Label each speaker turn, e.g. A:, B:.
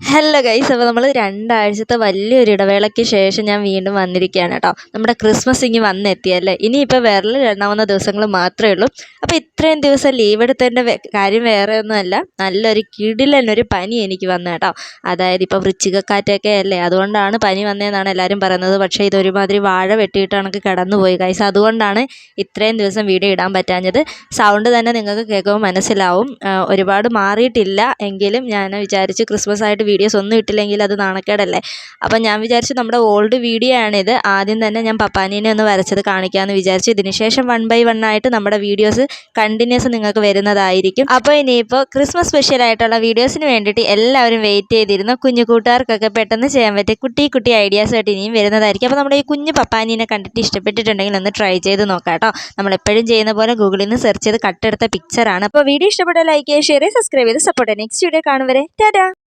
A: Hello guys അപ്പോൾ നമ്മൾ രണ്ടാഴ്ചത്തെ വലിയൊരു ഇടവേളയ്ക്ക് ശേഷം ഞാൻ വീണ്ടും വന്നിരിക്കുകയാണ് കേട്ടോ. നമ്മുടെ ക്രിസ്മസ് ഇനി വന്നെത്തിയല്ലേ ഇനിയിപ്പോൾ വിരൽ എണ്ണാവുന്ന ദിവസങ്ങൾ മാത്രമേ ഉള്ളൂ. അപ്പോൾ ഇത്രയും ദിവസം ലീവ് എടുത്തതിന്റെ കാര്യം വേറെ ഒന്നുമല്ല. നല്ലൊരു കിടിലനൊരു പനി എനിക്ക് വന്നു കേട്ടോ. അതായത് ഇപ്പോൾ വൃശ്ചികക്കാറ്റൊക്കെ അല്ലേ? അതുകൊണ്ടാണ് പനി വന്നതെന്നാണ് എല്ലാവരും പറയുന്നത്. പക്ഷേ ഇതൊരുമാതിരി വാഴ വെട്ടിയിട്ട് കണക്ക് കിടന്നുപോയി ഗൈസ് അതുകൊണ്ടാണ് ഇത്രയും ദിവസം വീഡിയോ ഇടാൻ പറ്റാഞ്ഞത്. സൗണ്ട് തന്നെ നിങ്ങൾക്ക് കേൾക്കുമ്പോൾ മനസ്സിലാവും. ഒരുപാട് മാറിയിട്ടില്ല എങ്കിലും ഞാൻ വിചാരിച്ചു ക്രിസ്മസ് ആയിട്ട് വീഡിയോസ് ഒന്നും ഇട്ടില്ലെങ്കിൽ അത് നാണക്കേടല്ലേ? അപ്പം ഞാൻ വിചാരിച്ചു നമ്മുടെ ഓൾഡ് വീഡിയോ ആണിത്. ആദ്യം തന്നെ ഞാൻ പപ്പാനീനെ ഒന്ന് വരച്ചത് കാണിക്കാമെന്ന് വിചാരിച്ചു. ഇതിന് ശേഷം വൺ ബൈ വൺ ആയിട്ട് നമ്മുടെ വീഡിയോസ് കണ്ടിന്യൂസ് നിങ്ങൾക്ക് വരുന്നതായിരിക്കും. അപ്പോൾ ഇനിയിപ്പോൾ ക്രിസ്മസ് സ്പെഷ്യൽ ആയിട്ടുള്ള വീഡിയോസിന് വേണ്ടിയിട്ട് എല്ലാവരും വെയിറ്റ് ചെയ്തിരുന്നു. കുഞ്ഞു കൂട്ടുകാർക്കൊക്കെ പെട്ടെന്ന് ചെയ്യാൻ പറ്റിയ കുട്ടി കുട്ടി ഐഡിയാസ് ആയിട്ട് ഇനിയും വരുന്നതായിരിക്കും. അപ്പോൾ നമ്മുടെ ഈ കുഞ്ഞു പപ്പാനീനെ കണ്ടിട്ട് ഇഷ്ടപ്പെട്ടിട്ടുണ്ടെങ്കിൽ ഒന്ന് ട്രൈ ചെയ്ത് നോക്കാം കേട്ടോ. നമ്മൾ എപ്പോഴും ചെയ്യുന്ന പോലെ ഗൂഗിളിൽ നിന്ന് സെർച്ച് ചെയ്ത് കട്ടെടുത്ത പിക്ചറാണ് അപ്പോൾ വീഡിയോ ഇഷ്ടപ്പെട്ട ലൈക്ക് ചെയ്യുക ഷെയർ സബ്സ്ക്രൈബ് ചെയ്ത് സപ്പോർട്ട് നെക്സ്റ്റ് വീഡിയോ കാണുവരെ ടാറ്റാ